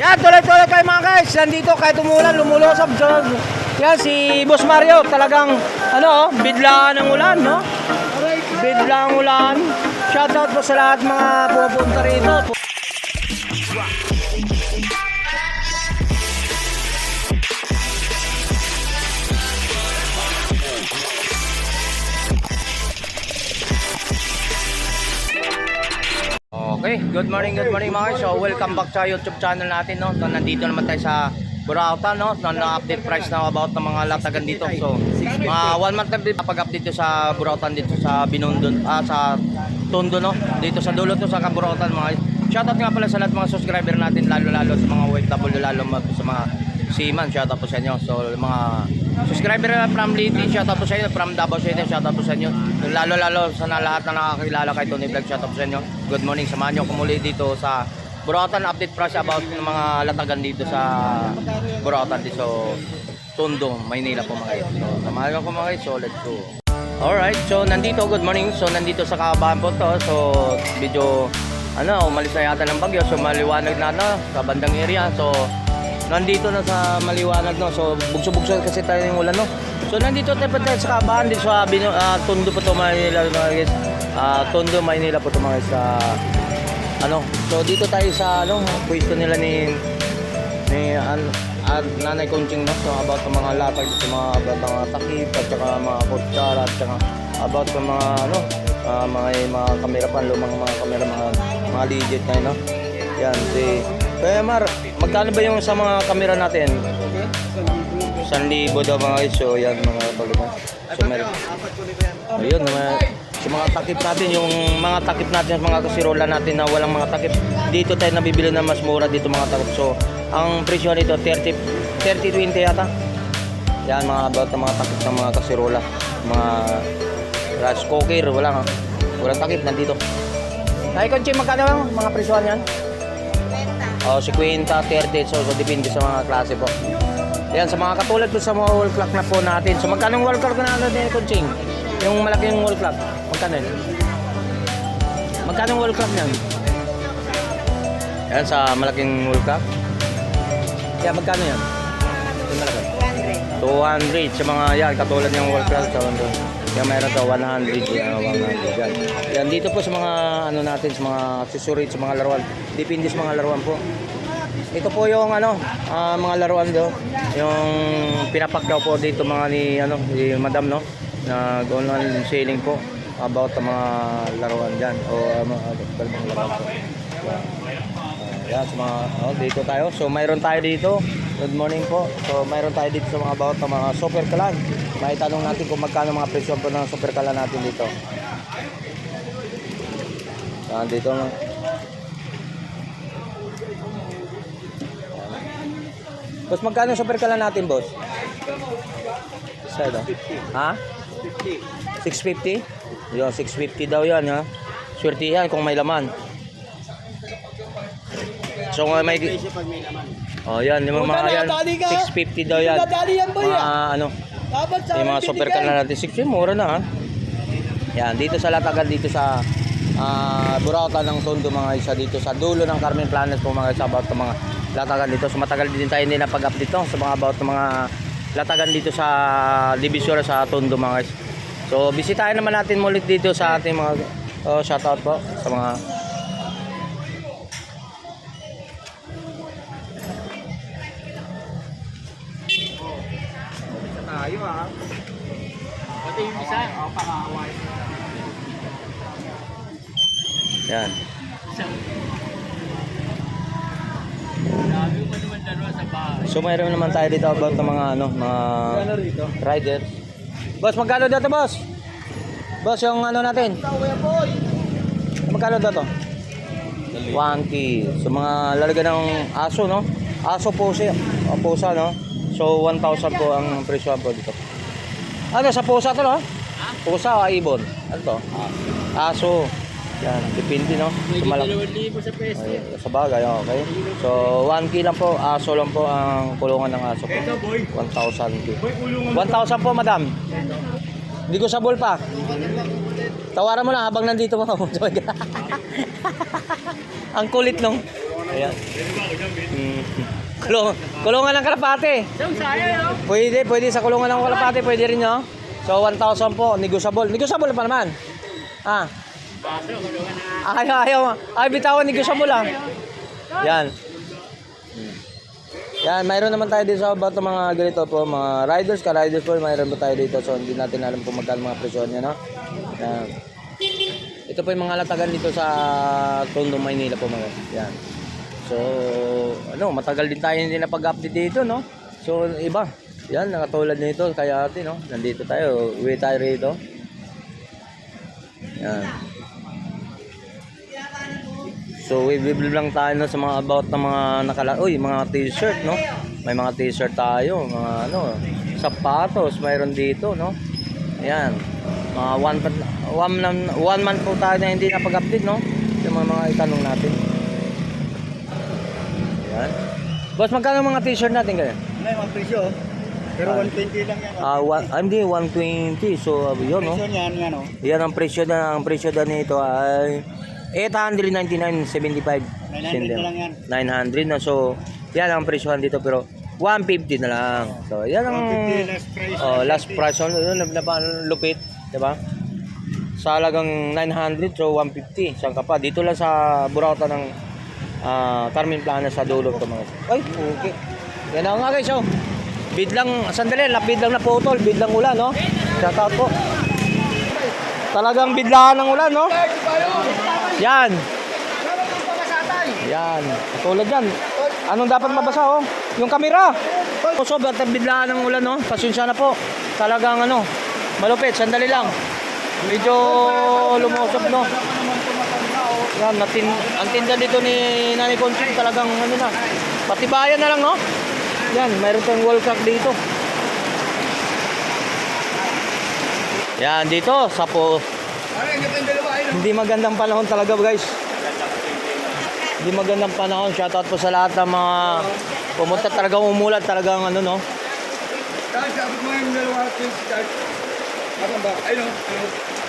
Yan, tuloy-tuloy kayo mga guys. Nandito kahit umulan, lumulusog. So, yan, si Boss Mario, talagang, ano, bidlaan ng ulan, no? Bidlaan ulan. Shoutout po sa lahat mga pupunta rito. Okay, good morning, good morning mga guys. So, welcome back sa YouTube channel natin, no? So, nandito naman tayo sa Burautan, no? Na, na-update price na about ng mga latagan dito. So, mga one month na pag-update dito sa Burautan dito sa Binondon, ah, sa Tondo, no? Dito sa dulo to sa Burautan, mga guys. Shoutout nga pala sa lahat mga subscriber natin, lalo-lalo sa mga OFW, lalo sa mga seaman, shoutout po sa inyo. So, mga subscriber na from Liti, shoutout po sa inyo. From Davao City, shoutout po sa inyo. Lalo-lalo sa na lahat na nakakilala kay Tony Vlog, shoutout po sa inyo. Good morning, samahan nyo kumuli dito sa Burautan update price about ng mga latagan dito sa Burautan dito sa Tondo, Maynila po mga guys. So, samahan ko mga guys. So, let's go. Alright, so nandito, good morning. So, nandito sa Kabahan po to. So, video, ano, umalis na yata ng bagyo. So, maliwanag na, ano, sa bandang area. So, nandito na sa maliwanag, no. So, bugso-bugso kasi tayo ng ulan, no. So, nandito tayo pa tayo sa Kabahan. Dito sa Bino, ah, Tondo po to, Maynila, mga guys. Ah, Tondo, Maynila po to, mga guys. Sa, ano, so dito tayo sa, ano, pwesto nila ni, ni, an, at Nanay Conching, no. So, about sa mga latag, sa mga, about sa mga takip, at saka mga kutsara, at saka about sa mga, ano, ah, mga, mga kamera pa, lumang mga kamera, mga, mga legit na, no. Yan, si, kaya Mar, magkano ba yung sa mga kamera natin? 1,000 daw mga guys. So, yan mga pagkakas. So, meron. Ayun, mga, sa mga takip natin, yung mga takip natin, mga kasirola natin na walang mga takip, dito tayo nabibili na mas mura dito mga takip. So, ang presyo nito, 30, 30-20 yata. Yan, mga about mga takip ng mga kasirola. Mga rice cooker, wala. Walang takip, nandito. Ay, Conchi, magkano lang mga presyohan yan? Oh, 50, 30, so, so depende sa mga klase po. Yan, sa mga katulad po sa mga wall clock na po natin. So, magkano yung wall clock na ano din, Kunching? Yung malaking wall clock. Magkano yun? Magkano yung wall clock niyan? Yan, sa malaking wall clock. Yan, magkano yan? Yung malaki. 200. Sa mga yan, katulad yung wall clock. So, ano, yan, mayroon to 100. Yan, 100. Yan. yan, dito po sa mga ano natin, sa mga accessories, sa mga laruan. Depende sa mga laruan po. Ito po yung ano, ah, mga laruan do. Yung pinapak po dito mga ni ano, ni Madam no na online selling po about sa mga laruan diyan o uh, mga uh, laruan po. Yan, sa mga oh, dito tayo. So mayroon tayo dito. Good morning po. So mayroon tayo dito sa mga about sa mga super kalan. May tanong natin kung magkano mga presyo po ng super kalan natin dito. Yan, dito Boss, magkano super kalan natin, boss? Oh. Ha? 650. 650? Yun, 650 daw yan, ha? Swerte yan kung may laman. So, kung may... Oh, yan, yung mga yan. 650 daw yan. Nadali yan, boy, Mga ah. ano, Dapat sa yung mga super binigay. kalan natin. 650, mura na, ha? Yan, dito sa Latagan, dito sa ah Burautan ng Tondo mga isa dito sa dulo ng Carmen Planet po mga isa about mga latagan dito. So matagal din tayo hindi napag-update no, sa mga about mga latagan dito sa Divisoria sa Tondo mga guys. So bisitahin naman natin ulit dito sa ating mga oh, shoutout po sa mga yan. So mayroon naman tayo dito about ng mga ano, mga rito? riders. Boss, magkano dito, boss? Boss, yung ano natin? Magkano daw to? 1K. So mga lalagyan ng aso, no? Aso po siya. O, pusa, no? So 1,000 po ang presyo po dito. Ano, sa pusa to, no? Pusa o ibon? Ano to? Aso. Yan, depende, no? Libo sa pesto. Ay, sa bagay, okay. So 1K lang po, aso lang po ang kulungan ng aso po. Ito boy. 1,000 K. Boy, ulungan 1,000 po, madam. Hindi ko sabol pa. Tawaran mo na habang nandito mo. Ang kulit nung. Ayan. Mm. Kulong, kulungan ng kalapate. Saan no? Pwede, pwede sa kulungan ng kalapate, pwede rin no? So 1,000 po, negotiable. Negotiable pa naman. Ah, na. ayaw, ayaw. Ay, bitawan, negotiable lang. Yan. Yan, mayroon naman tayo dito sa about ng mga ganito po, mga riders, ka-riders po, mayroon po tayo dito. So, hindi natin alam kung magkano mga presyo niya, no? Yan. Ito po yung mga latagan dito sa Tondo, Maynila po mga. Yan. So, ano, matagal din tayo hindi napag-update dito, no? So, iba. Yan, nakatulad nito, kaya ate, no? Nandito tayo, uwi tayo rito. Yan. So, i-bibli lang tayo no, sa mga about ng mga nakala... Uy, mga t-shirt, no? May mga t-shirt tayo, mga ano, sapatos, mayroon dito, no? Ayan. Mga one, one, one month po tayo na hindi napag-update, no? Yung mga, mga itanong natin. Ayan. Boss, magkano mga t-shirt natin kaya? Ano yung presyo? Pero 120 lang yan. Ah, one, ah, hindi, 120. So, uh, yun, no? Presyo niyan, yan o. Yan ang presyo na, ang presyo na nito ay 899.75. 900 na lang yan. 900 na. So, yan ang presyohan dito pero 150 na lang. So, yan ang 150 last price. oh, last price on yun lupit, 'di ba? Sa halagang 900 so 150. Saan ka pa? Dito lang sa Burauta ng ah, Carmen Plana sa dulo to mga. Ay, okay. Yan na nga guys, oh. Bid lang, sandali, lapid lang na putol, bid lang ulan, no? Shout out po. Talagang bidlaan ng ulan, no? Yan. Yan. Tulad yan. Anong dapat mabasa, oh? Yung kamera. Oh, so, bidlaan ng ulan, no? Pasensya na po. Talagang, ano, malupit. Sandali lang. Medyo lumusog, no? Yan, natin, ang tinda dito ni Nani Conching talagang, ano na, patibayan na lang, no? Yan, mayroon tayong wall crack dito. Yan, dito, sa po, hindi magandang panahon talaga guys. Hindi magandang panahon. Shoutout po sa lahat ng mga pumunta talagang umulat talagang ano no. Kahit abot mo yung dalawa, please? Ayun o.